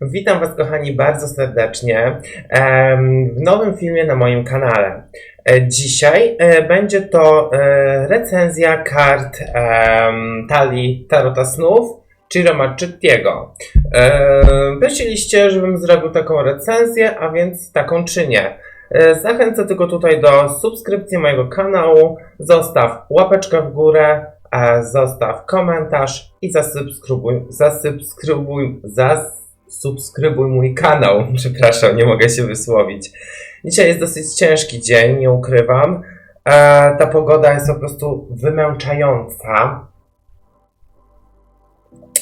Witam Was, kochani, bardzo serdecznie w nowym filmie na moim kanale. E, Dzisiaj e, będzie to e, recenzja kart talii Tarota Snów Ciro Marchettiego. Prosiliście, żebym zrobił taką recenzję, a więc taką czynię. Zachęcę tylko tutaj do subskrypcji mojego kanału, zostaw łapeczkę w górę, zostaw komentarz i zasubskrybuj, zasubskrybuj, zasubskrybuj mój kanał. Przepraszam, nie mogę się wysłowić. Dzisiaj jest dosyć ciężki dzień, nie ukrywam. E, ta pogoda jest po prostu wymęczająca.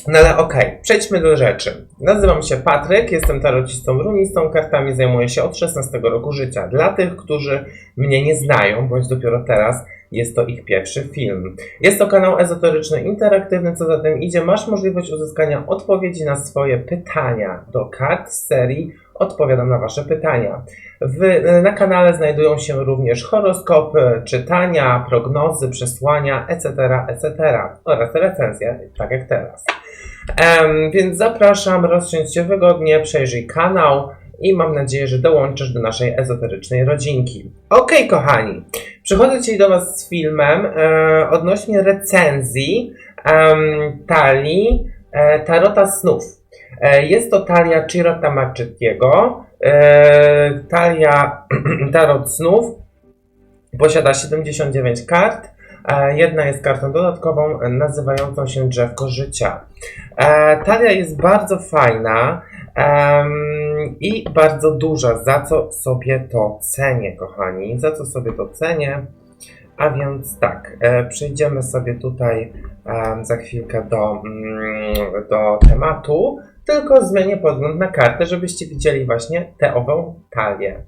No ale okej, przejdźmy do rzeczy. Nazywam się Patryk, jestem tarocistą runistą, kartami zajmuję się od 16 roku życia. Dla tych, którzy mnie nie znają, bądź dopiero teraz, jest to ich pierwszy film. Jest to kanał ezoteryczny, interaktywny, co za tym idzie, masz możliwość uzyskania odpowiedzi na swoje pytania do kart z serii Odpowiadam na Wasze pytania. W, na kanale znajdują się również horoskopy, czytania, prognozy, przesłania, etc., etc. oraz recenzje, tak jak teraz. Em, więc zapraszam, rozsiądź się wygodnie, przejrzyj kanał i mam nadzieję, że dołączysz do naszej ezoterycznej rodzinki. Okej, kochani, przychodzę dzisiaj do Was z filmem e, odnośnie recenzji em, talii e, Tarota Snów. E, jest to talia Chirota Marchettiego. E, talia Tarot Snów posiada 79 kart. E, Jedna jest kartą dodatkową e, nazywającą się Drzewko Życia. E, Talia jest bardzo fajna em, i bardzo duża, za co sobie to cenię, kochani. Za co sobie to cenię? A więc tak, e, przejdziemy sobie tutaj em, za chwilkę do, mm, do tematu. Tylko zmienię podgląd na kartę, żebyście widzieli właśnie tę ową talię.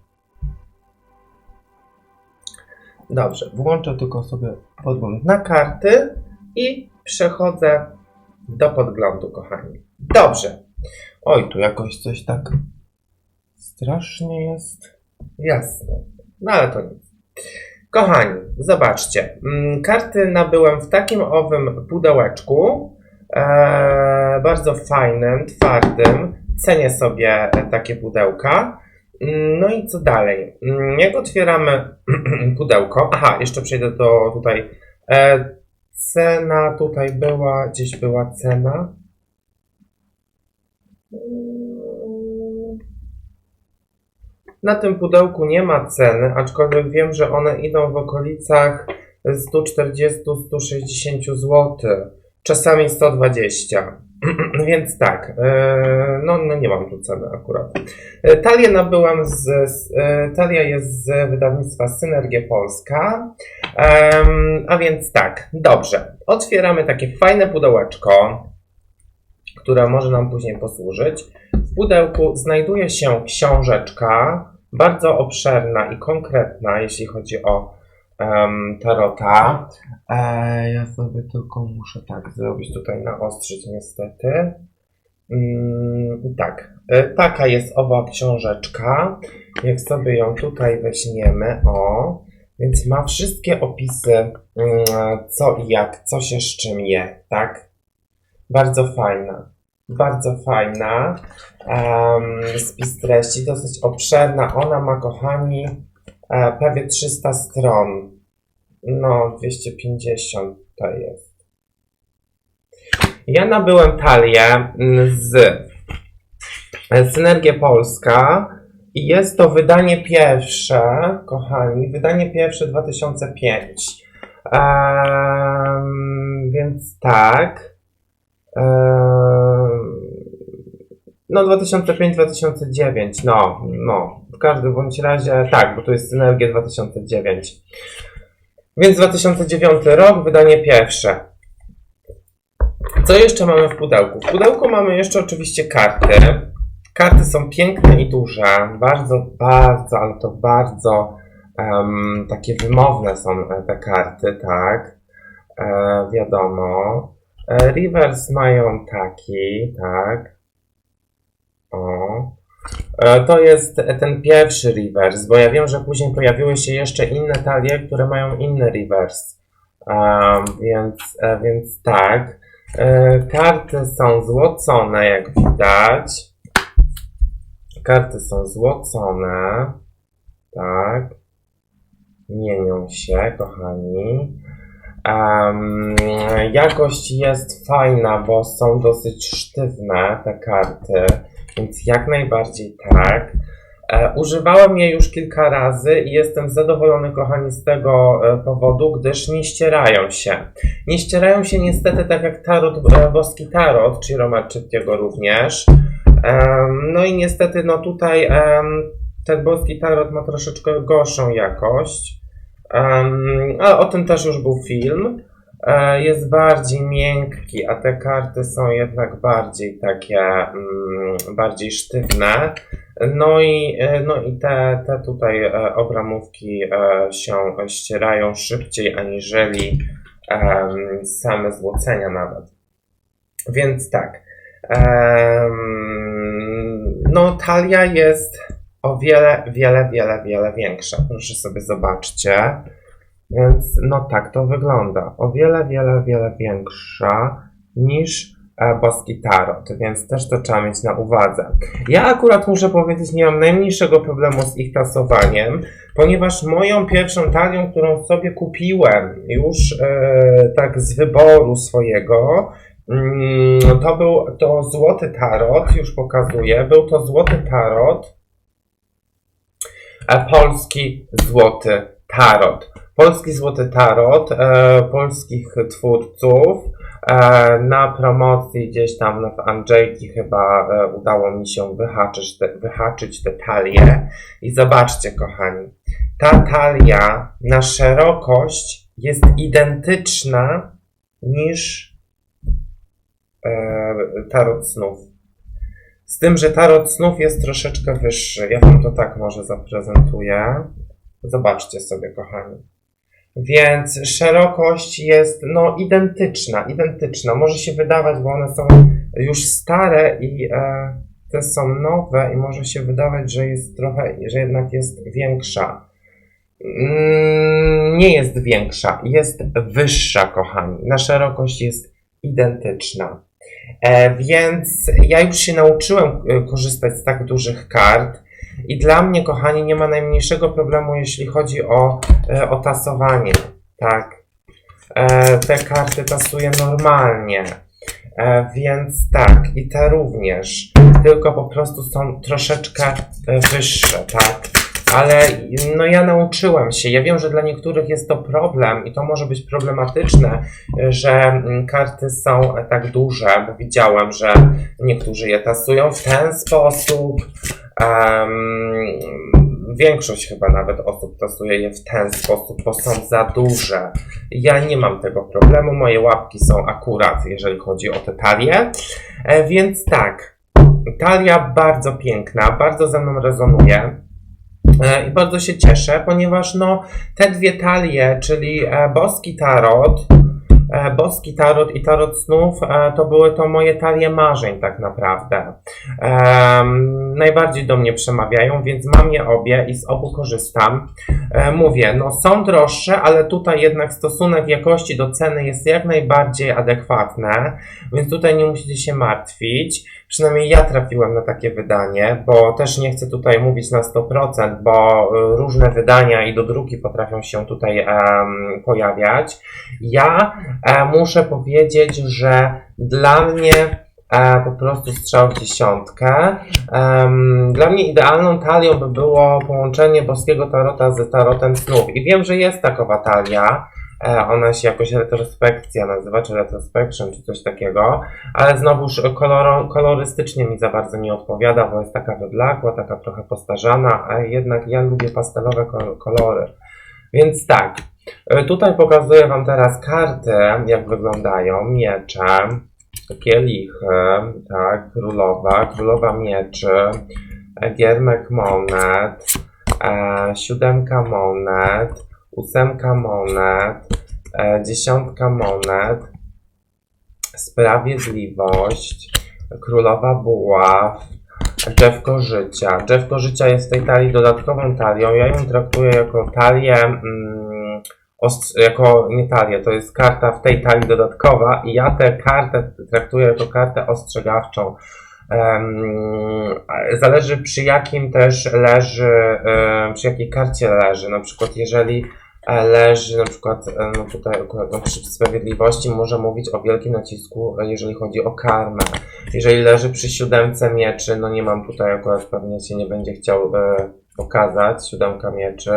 Dobrze, włączę tylko sobie podgląd na karty i przechodzę do podglądu, kochani. Dobrze. Oj, tu jakoś coś tak strasznie jest jasne. No ale to nic. Kochani, zobaczcie. Mm, Karty nabyłem w takim owym pudełeczku. E, bardzo fajnym, twardym. Cenię sobie takie pudełka. Mm, No i co dalej? Mm, Jak otwieramy pudełko. Aha, jeszcze przejdę do tutaj. E, cena tutaj była, gdzieś była cena. Na tym pudełku nie ma ceny, aczkolwiek wiem, że one idą w okolicach 140-160 zł, czasami 120. Więc tak, e, no, no nie mam tu ceny akurat. E, Talię nabyłam z, z e, Talia jest z wydawnictwa Synergia Polska. A więc tak, dobrze. Otwieramy takie fajne pudełeczko, które może nam później posłużyć. W pudełku znajduje się książeczka, bardzo obszerna i konkretna, jeśli chodzi o em, tarota. E, ja sobie tylko muszę tak zrobić tutaj naostrzyć niestety. Mm, tak, e, taka jest owa książeczka. Jak sobie ją tutaj weźmiemy, o, więc ma wszystkie opisy, mm, co i jak, co się z czym je, tak? Bardzo fajna. Bardzo fajna. Um, spis treści, dosyć obszerna. Ona ma, kochani, e, prawie 300 stron. No, 250 to jest. Ja nabyłem talię z e, Synergia Polska i jest to wydanie pierwsze, kochani, wydanie pierwsze 2005. Em, więc tak. Em, no 2005-2009, no, no, w każdym bądź razie, tak, bo to jest Synergia 2009. Więc 2009 rok, wydanie pierwsze. Co jeszcze mamy w pudełku? W pudełku mamy jeszcze oczywiście karty. Karty są piękne i duże, bardzo, bardzo, ale to bardzo em, takie wymowne są e, te karty, tak, e, wiadomo. E, Rivers mają taki, tak. O. E, To jest ten pierwszy reverse, bo ja wiem, że później pojawiły się jeszcze inne talie, które mają inny reverse. Um, więc, e, więc tak. Karty są złocone, jak widać. Karty są złocone. Tak. Mienią się, kochani. Em, jakość jest fajna, bo są dosyć sztywne te karty, więc jak najbardziej tak. E, używałem je już kilka razy i jestem zadowolony, kochani, z tego e, powodu, gdyż nie ścierają się. Nie ścierają się niestety tak jak tarot, e, boski tarot, czy Romaczytiego również. Em, no i niestety, no tutaj em, ten boski tarot ma troszeczkę gorszą jakość. Em, ale o tym też już był film. E, Jest bardziej miękki, a te karty są jednak bardziej takie, mm, bardziej sztywne. No i, e, no i te, te tutaj e, obramówki e, się ścierają szybciej aniżeli em, same złocenia nawet. Więc tak. em, no talia jest o wiele, wiele, wiele, wiele większa. Proszę sobie zobaczcie. Więc no tak to wygląda. O wiele, wiele, wiele większa niż e, boski tarot, więc też to trzeba mieć na uwadze. Ja akurat muszę powiedzieć, nie mam najmniejszego problemu z ich tasowaniem, ponieważ moją pierwszą talią, którą sobie kupiłem już e, tak z wyboru swojego, mm, to był to złoty tarot, już pokazuję, był to złoty tarot, polski złoty tarot. Polski Złoty Tarot e, polskich twórców. E, na promocji gdzieś tam w Andrzejki chyba e, udało mi się wyhaczyć te, wyhaczyć te talie. I zobaczcie, kochani, ta talia na szerokość jest identyczna niż e, tarot snów. Z tym, że tarot snów jest troszeczkę wyższy. Ja wam to tak może zaprezentuję. Zobaczcie sobie, kochani. Więc szerokość jest no identyczna, identyczna. Może się wydawać, bo one są już stare i e, te są nowe i może się wydawać, że jest trochę, że jednak jest większa. Mm, nie jest większa, jest wyższa, kochani. Na szerokość jest identyczna. E, więc ja już się nauczyłem e, korzystać z tak dużych kart. I dla mnie, kochani, nie ma najmniejszego problemu, jeśli chodzi o, e, o tasowanie. Tak. Te karty tasuję normalnie. Więc tak, i te również. Tylko po prostu są troszeczkę wyższe, tak. Ale no ja nauczyłem się. Ja wiem, że dla niektórych jest to problem i to może być problematyczne, że mm, karty są e, tak duże, bo widziałem, że niektórzy je tasują w ten sposób. Em, większość chyba nawet osób tasuje je w ten sposób, bo są za duże. Ja nie mam tego problemu, moje łapki są akurat, jeżeli chodzi o te talie. E, więc tak, talia bardzo piękna, bardzo ze mną rezonuje. E, I bardzo się cieszę, ponieważ no, te dwie talie, czyli e, boski tarot, e, boski tarot i tarot snów, to były to moje talie marzeń tak naprawdę. Najbardziej do mnie przemawiają, więc mam je obie i z obu korzystam. Mówię, no są droższe, ale tutaj jednak stosunek jakości do ceny jest jak najbardziej adekwatny, więc tutaj nie musicie się martwić. Przynajmniej ja trafiłem na takie wydanie, bo też nie chcę tutaj mówić na 100%, bo y, różne wydania i dodruki potrafią się tutaj em, pojawiać. Ja e, muszę powiedzieć, że dla mnie e, po prostu strzał w dziesiątkę. Em, dla mnie idealną talią by było połączenie boskiego tarota z tarotem snów. I wiem, że jest takowa talia. E, ona się jakoś retrospekcja nazywa, czy retrospection, czy coś takiego, ale znowuż koloro, kolorystycznie mi za bardzo nie odpowiada, bo jest taka wyblakła, taka trochę postarzana, a jednak ja lubię pastelowe ko- kolory. Więc tak, e, tutaj pokazuję Wam teraz karty, jak wyglądają, miecze, kielichy, tak, królowa, królowa mieczy, giermek monet, e, siódemka monet, ósemka monet, e, dziesiątka monet, sprawiedliwość, królowa buław, drzewko życia. Drzewko życia jest w tej talii dodatkową talią. Ja ją traktuję jako talię, mm, jako nie talię, to jest karta w tej talii dodatkowa i ja tę kartę traktuję jako kartę ostrzegawczą Em, zależy przy jakim też leży, e, przy jakiej karcie leży. Na przykład jeżeli leży na przykład e, no tutaj akurat przy sprawiedliwości może mówić o wielkim nacisku, e, jeżeli chodzi o karmę. Jeżeli leży przy siódemce mieczy, no nie mam tutaj akurat pewnie się nie będzie chciał e, pokazać, siódemka mieczy.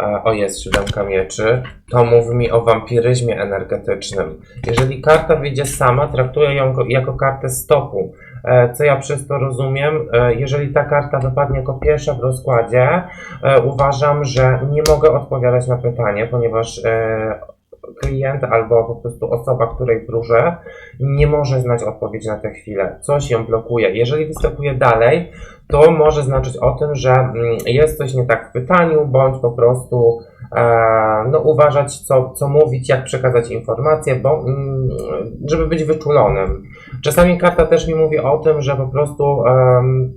E, o jest siódemka mieczy, to mówi mi o wampiryzmie energetycznym. Jeżeli karta wyjdzie sama, traktuję ją ko- jako kartę stopu. E, Co ja przez to rozumiem? E, Jeżeli ta karta wypadnie jako pierwsza w rozkładzie, e, uważam, że nie mogę odpowiadać na pytanie, ponieważ klient albo po prostu osoba, której wróżę, nie może znać odpowiedzi na tę chwilę. Coś ją blokuje. Jeżeli występuje dalej, to może znaczyć o tym, że mm, jest coś nie tak w pytaniu, bądź po prostu e, no, uważać, co, co mówić, jak przekazać informacje, bo mm, żeby być wyczulonym. Czasami karta też mi mówi o tym, że po prostu em,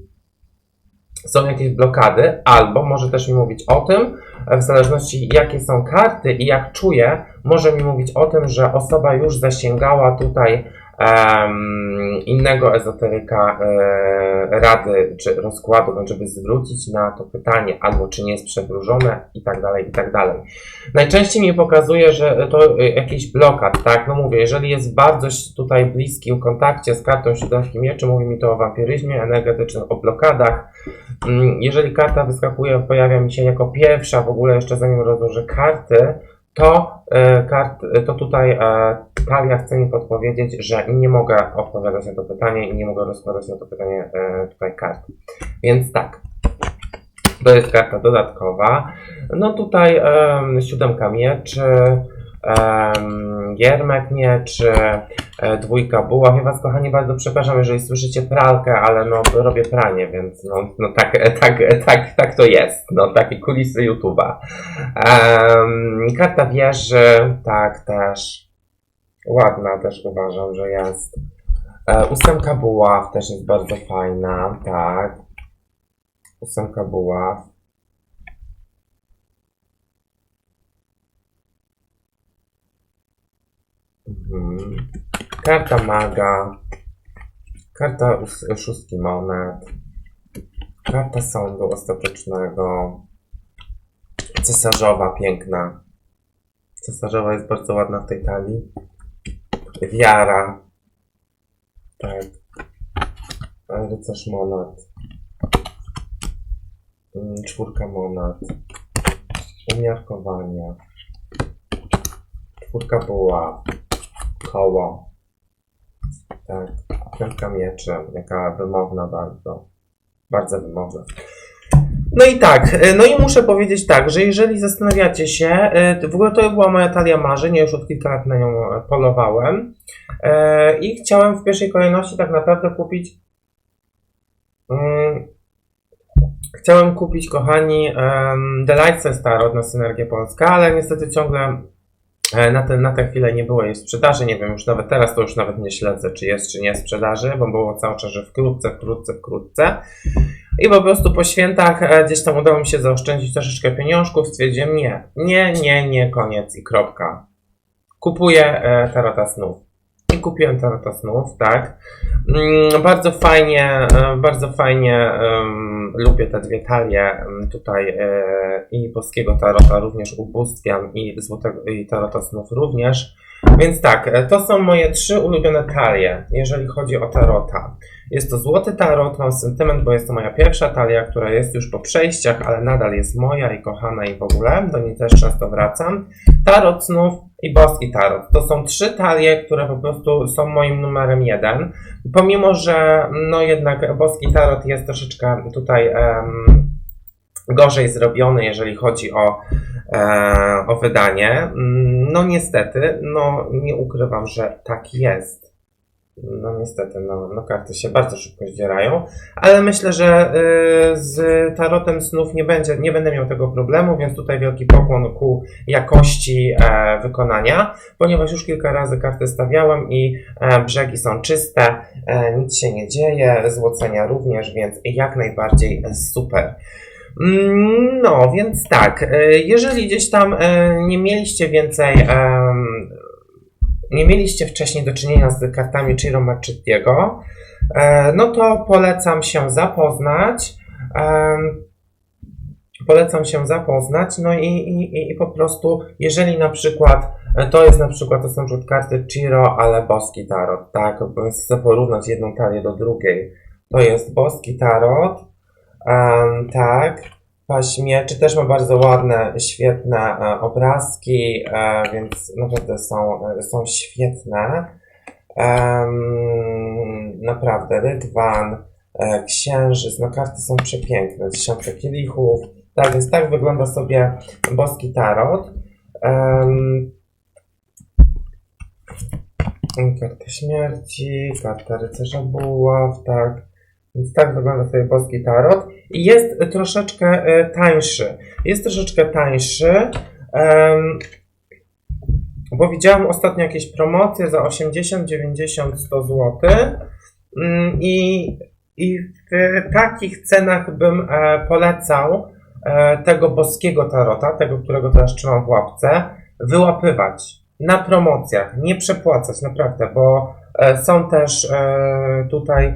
są jakieś blokady, albo może też mi mówić o tym, w zależności jakie są karty i jak czuję, może mi mówić o tym, że osoba już zasięgała tutaj innego ezoteryka e, rady czy rozkładu, no, żeby zwrócić na to pytanie, albo czy nie jest przewróżone i tak dalej, i tak dalej. Najczęściej mi pokazuje, że to e, jakiś blokad, tak? No mówię, jeżeli jest w bardzo tutaj bliskim kontakcie z kartą siódemki mieczy, mówi mi to o wampiryzmie energetycznym, o blokadach. Mm, Jeżeli karta wyskakuje, pojawia mi się jako pierwsza w ogóle jeszcze zanim rozłożę karty, to, e, kart, to tutaj e, Talia chce mi podpowiedzieć, że nie mogę odpowiadać na to pytanie i nie mogę rozkładać na to pytanie e, tutaj kart. Więc tak. To jest karta dodatkowa. No tutaj em, siódemka mieczy, giermek mieczy, e, dwójka buław. Ja Was, kochani, bardzo przepraszam, jeżeli słyszycie pralkę, ale no robię pranie, więc no, no tak, e, tak, e, tak, tak to jest. No takie kulisy YouTube'a. Karta wieży, tak też. Ładna też uważam, że jest. E, ósemka buław też jest bardzo fajna, tak. Ósemka buław. Mhm. Karta maga. Karta ós- szóstki monet. Karta sądu ostatecznego. Cesarzowa, piękna. Cesarzowa jest bardzo ładna w tej talii. Wiara. Tak. Rycerz monet. Mm, Czwórka monet. Umiarkowanie. Czwórka buła. Koło. Tak. Piątka mieczy. Jaka wymowna bardzo. Bardzo wymowna. No i tak, e, no i muszę powiedzieć tak, że jeżeli zastanawiacie się, e, w ogóle to była moja talia marzeń, ja już od kilka lat na nią e, polowałem e, i chciałem w pierwszej kolejności tak naprawdę kupić mm, chciałem kupić, kochani, em, The Light Tarot na Synergię Polska, ale niestety ciągle na, ten, na tę chwilę nie było jej sprzedaży, nie wiem, już nawet teraz to już nawet nie śledzę, czy jest, czy nie sprzedaży, bo było cały czas, że wkrótce, wkrótce, wkrótce. I po prostu po świętach e, gdzieś tam udało mi się zaoszczędzić troszeczkę pieniążków. Stwierdziłem nie, nie, nie, nie, koniec i kropka. Kupuję e, Tarota Snów. I kupiłem Tarota Snów, tak. Mm, bardzo fajnie, e, bardzo fajnie em, lubię te dwie talie em, tutaj e, i boskiego Tarota również ubóstwiam i złotego i Tarota Snów również. Więc tak, e, to są moje trzy ulubione talie, jeżeli chodzi o Tarota. Jest to złoty tarot, mam sentyment, bo jest to moja pierwsza talia, która jest już po przejściach, ale nadal jest moja i kochana i w ogóle. Do niej też często wracam. Tarot snów i boski tarot. To są trzy talie, które po prostu są moim numerem jeden. Pomimo, że no jednak boski tarot jest troszeczkę tutaj em, gorzej zrobiony, jeżeli chodzi o, e, o wydanie. Mm, No niestety, no nie ukrywam, że tak jest. No niestety, no, no karty się bardzo szybko zdzierają, ale myślę, że y, z tarotem snów nie, będzie, nie będę miał tego problemu, więc tutaj wielki pokłon ku jakości e, wykonania, ponieważ już kilka razy karty stawiałem i e, brzegi są czyste, e, nic się nie dzieje, złocenia również, więc jak najbardziej super. Mm, No, więc tak, e, jeżeli gdzieś tam e, nie mieliście więcej nie mieliście wcześniej do czynienia z kartami Chiro Marchettiego, e, no to polecam się zapoznać. Em, Polecam się zapoznać, no i, i, i- po prostu, jeżeli na przykład e, to jest na przykład, to są rzut karty Chiro, ale boski tarot, tak? Chcę porównać jedną talię do drugiej. To jest boski tarot, em, tak, paść mieczy, też ma bardzo ładne, świetne e, obrazki, e, więc naprawdę są, e, są świetne. Naprawdę, rydwan, księżyc, no karty są przepiękne, tysiące kielichów, tak więc tak wygląda sobie boski tarot. Karta śmierci, karta rycerza buław, tak. Więc tak wygląda sobie boski tarot. I jest troszeczkę e, tańszy. Jest troszeczkę tańszy. em, bo widziałam ostatnio jakieś promocje za 80, 90, 100 zł. I, I w takich cenach bym e, polecał e, tego boskiego tarota, tego, którego teraz trzymam w łapce, wyłapywać na promocjach, nie przepłacać naprawdę, bo są też tutaj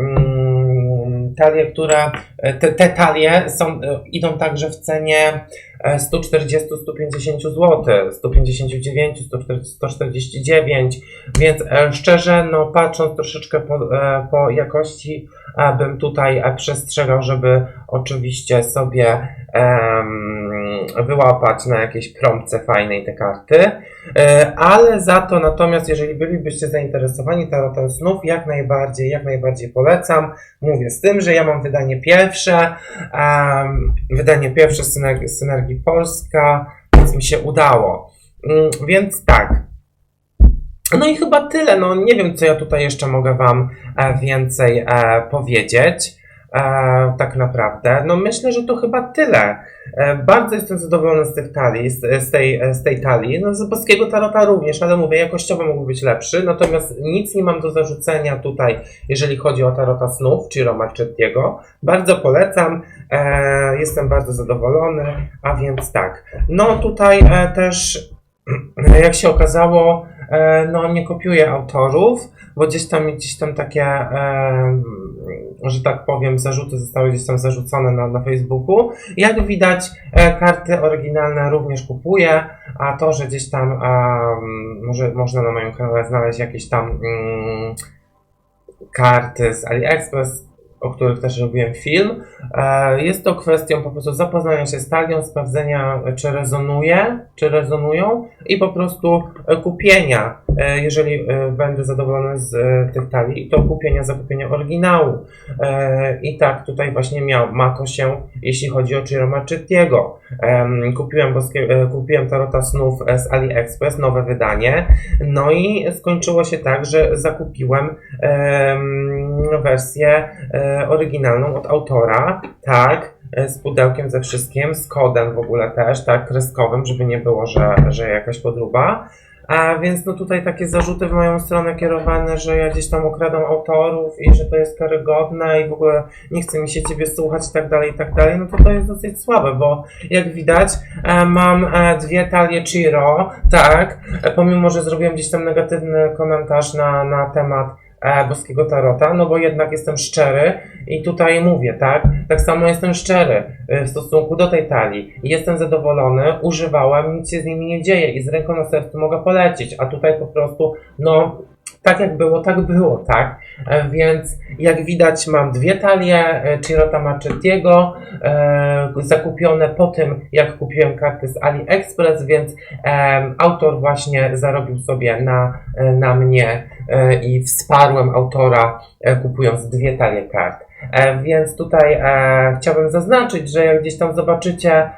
mm, talie, które e, te, te talie są, e, idą także w cenie e, 140-150 zł, 159, 140, 149, więc e, szczerze, no patrząc troszeczkę po, e, po jakości, e, bym tutaj przestrzegał, żeby oczywiście sobie em, wyłapać na jakiejś promce fajnej te karty. Ale za to natomiast, jeżeli bylibyście zainteresowani tarotem snów, jak najbardziej, jak najbardziej polecam. Mówię z tym, że ja mam wydanie pierwsze, em, wydanie pierwsze Synergii, Synergii Polska, więc mi się udało. Mm, Więc tak. No i chyba tyle. No nie wiem, co ja tutaj jeszcze mogę Wam e, więcej e, powiedzieć. E, tak naprawdę. No myślę, że to chyba tyle. E, Bardzo jestem zadowolony z tych talii, z, z, tej, z tej talii. No z boskiego tarota również, ale mówię, jakościowo mógł być lepszy. Natomiast nic nie mam do zarzucenia tutaj, jeżeli chodzi o tarota snów, czy Romarczytiego. Bardzo polecam. E, jestem bardzo zadowolony, a więc tak. No tutaj e, też, jak się okazało, e, no nie kopiuję autorów, bo gdzieś tam, gdzieś tam takie, e, że tak powiem, zarzuty zostały gdzieś tam zarzucone na, na Facebooku. Jak widać, e, karty oryginalne również kupuję, a to, że gdzieś tam em, może można na moim kanale znaleźć jakieś tam mm, karty z AliExpress, o których też robiłem film. E, Jest to kwestią po prostu zapoznania się z talią, sprawdzenia, e, czy rezonuje, czy rezonują i po prostu e, kupienia, e, jeżeli e, będę zadowolony z e, tych talii, to kupienia, zakupienia oryginału. E, I tak tutaj właśnie miał, ma to się, jeśli chodzi o Chiroma Czytiego. Em, Kupiłem, boskie, e, kupiłem Tarota Snów e, z AliExpress, nowe wydanie, no i skończyło się tak, że zakupiłem em, wersję e, oryginalną od autora, tak, e, z pudełkiem ze wszystkim, z kodem w ogóle też, tak, kreskowym, żeby nie było, że, że jakaś podróba. A więc no tutaj takie zarzuty w moją stronę kierowane, że ja gdzieś tam okradam autorów i że to jest karygodne i w ogóle nie chce mi się ciebie słuchać i tak dalej, i tak dalej, no to to jest dosyć słabe, bo jak widać e, mam e, dwie talie Chiro, tak, e, pomimo, że zrobiłem gdzieś tam negatywny komentarz na, na temat boskiego tarota, no bo jednak jestem szczery i tutaj mówię, tak? Tak samo jestem szczery e, w stosunku do tej talii. Jestem zadowolony, używałem, nic się z nimi nie dzieje i z ręką na sercu mogę polecić, a tutaj po prostu, no, tak jak było, tak było, tak? E, Więc jak widać mam dwie talie e, Chirota Marchettiego e, zakupione po tym, jak kupiłem karty z AliExpress, więc em, autor właśnie zarobił sobie na, e, na mnie e, i wsparłem autora e, kupując dwie talie kart. E, Więc tutaj e, chciałbym zaznaczyć, że jak gdzieś tam zobaczycie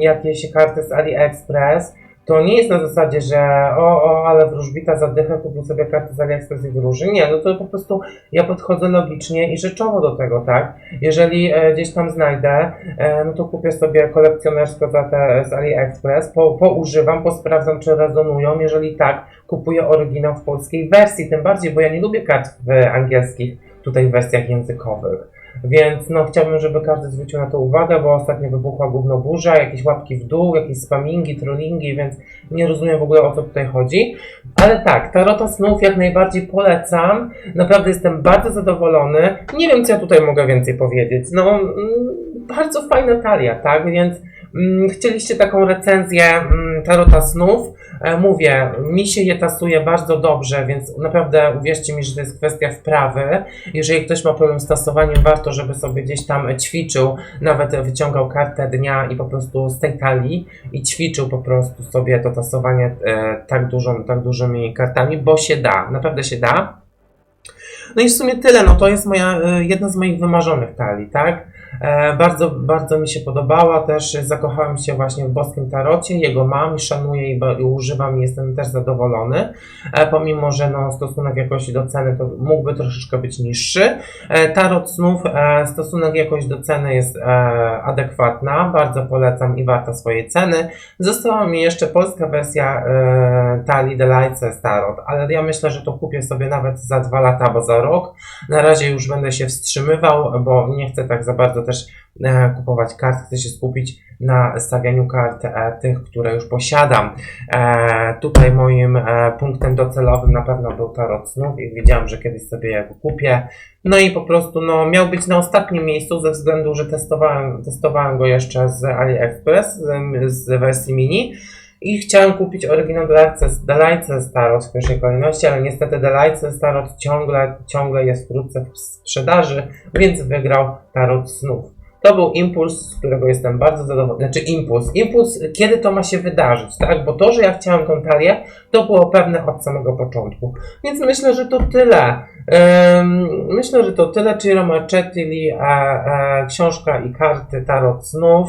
jakieś karty z AliExpress, to nie jest na zasadzie, że o, o, ale wróżbita zadycha, kupił sobie karty z AliExpress i wróży. Nie, no to po prostu ja podchodzę logicznie i rzeczowo do tego, tak? Jeżeli e, gdzieś tam znajdę, e, no to kupię sobie kolekcjonersko za te z AliExpress, po, poużywam, posprawdzam, czy rezonują. Jeżeli tak, kupuję oryginał w polskiej wersji, tym bardziej, bo ja nie lubię kart w angielskich tutaj wersjach językowych. Więc no chciałbym, żeby każdy zwrócił na to uwagę, bo ostatnio wybuchła gównoburza, jakieś łapki w dół, jakieś spamingi, trollingi, więc nie rozumiem w ogóle o co tutaj chodzi. Ale tak, Tarota Snów jak najbardziej polecam. Naprawdę jestem bardzo zadowolony. Nie wiem, co ja tutaj mogę więcej powiedzieć. No, mm, bardzo fajna talia, tak? Więc chcieliście taką recenzję mm, Tarota Snów. E, Mówię, mi się je tasuje bardzo dobrze, więc naprawdę uwierzcie mi, że to jest kwestia wprawy. Jeżeli ktoś ma problem z tasowaniem, warto, żeby sobie gdzieś tam ćwiczył, nawet wyciągał kartę dnia i po prostu z tej talii i ćwiczył po prostu sobie to tasowanie e, tak, dużą, tak dużymi kartami, bo się da, naprawdę się da. No i w sumie tyle, no to jest moja, e, jedna z moich wymarzonych talii, tak? E, bardzo, bardzo mi się podobała, też zakochałem się właśnie w boskim tarocie, jego mam i szanuję i, używam i jestem też zadowolony, e, pomimo, że no, stosunek jakości do ceny to mógłby troszeczkę być niższy. E, tarot snów, stosunek jakość do ceny jest adekwatna, bardzo polecam i warta swojej ceny. Została mi jeszcze polska wersja e, talii The Lights Tarot, ale ja myślę, że to kupię sobie nawet za dwa lata, bo za rok. Na razie już będę się wstrzymywał, bo nie chcę tak za bardzo też e, kupować kart, chcę się skupić na stawianiu kart e, tych, które już posiadam. E, tutaj moim punktem docelowym na pewno był Tarot Snów i wiedziałem, że kiedyś sobie go kupię. No i po prostu no, miał być na ostatnim miejscu ze względu, że testowałem, testowałem go jeszcze z AliExpress z, z wersji mini. I chciałem kupić oryginał The Lights Tarot w pierwszej kolejności, ale niestety The Lights Tarot ciągle, ciągle jest wkrótce w sprzedaży, więc wygrał Tarot Snów. To był impuls, z którego jestem bardzo zadowolony. Znaczy impuls. Impuls, kiedy to ma się wydarzyć, tak? Bo to, że ja chciałem tą talię, to było pewne od samego początku. Więc myślę, że to tyle. Ym, myślę, że to tyle. Ciro Marchetti, e, e, książka i karty Tarot Snów,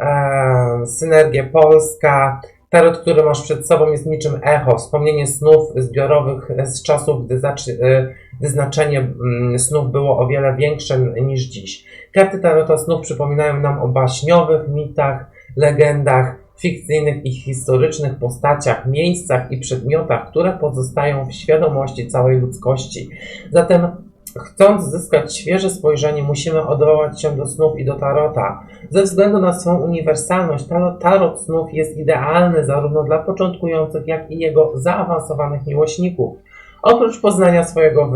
e, Polska. Tarot, który masz przed sobą, jest niczym echo, wspomnienie snów zbiorowych z czasów, gdy, y, gdy znaczenie mm, snów było o wiele większe niż dziś. Karty Tarota snów przypominają nam o baśniowych mitach, legendach, fikcyjnych i historycznych postaciach, miejscach i przedmiotach, które pozostają w świadomości całej ludzkości. Zatem Chcąc zyskać świeże spojrzenie, musimy odwołać się do snów i do tarota. Ze względu na swoją uniwersalność, tarot, snów jest idealny zarówno dla początkujących, jak i jego zaawansowanych miłośników. Oprócz poznania swojego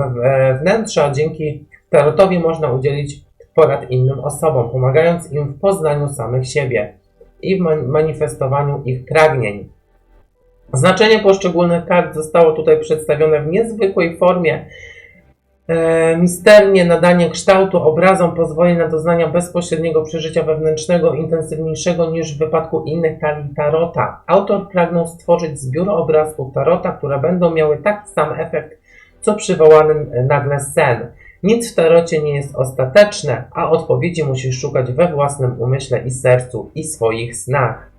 wnętrza, dzięki tarotowi można udzielić porad innym osobom, pomagając im w poznaniu samych siebie i w man- manifestowaniu ich pragnień. Znaczenie poszczególnych kart zostało tutaj przedstawione w niezwykłej formie, misternie nadanie kształtu obrazom pozwoli na doznania bezpośredniego przeżycia wewnętrznego, intensywniejszego niż w wypadku innych talii tarota. Autor pragnął stworzyć zbiór obrazków tarota, które będą miały taki sam efekt, co przywołany nagle sen. Nic w tarocie nie jest ostateczne, a odpowiedzi musisz szukać we własnym umyśle i sercu i swoich snach.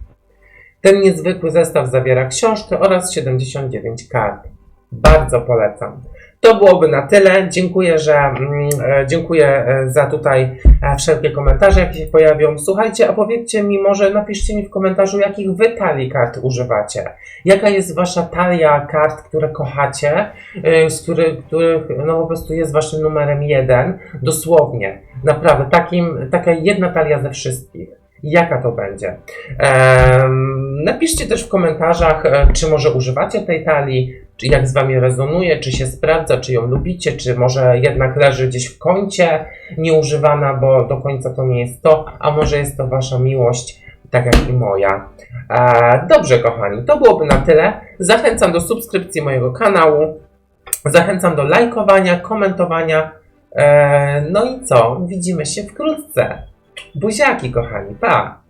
Ten niezwykły zestaw zawiera książkę oraz 79 kart. Bardzo polecam. To byłoby na tyle. Dziękuję, że mm, e, dziękuję e, za tutaj e, wszelkie komentarze, jakie się pojawią. Słuchajcie, a powiedzcie mi, może napiszcie mi w komentarzu, jakich wy talii kart używacie. Jaka jest wasza talia kart, które kochacie, z których, których no po prostu jest waszym numerem jeden. Dosłownie. Naprawdę, takim, taka jedna talia ze wszystkich. Jaka to będzie? Napiszcie też w komentarzach, czy może używacie tej talii, czy jak z wami rezonuje, czy się sprawdza, czy ją lubicie, czy może jednak leży gdzieś w kącie nieużywana, bo do końca to nie jest to, a może jest to wasza miłość, tak jak i moja. E, dobrze, kochani, to byłoby na tyle. Zachęcam do subskrypcji mojego kanału. Zachęcam do lajkowania, komentowania. E, no i co? Widzimy się wkrótce. Buziaki, kochani, pa!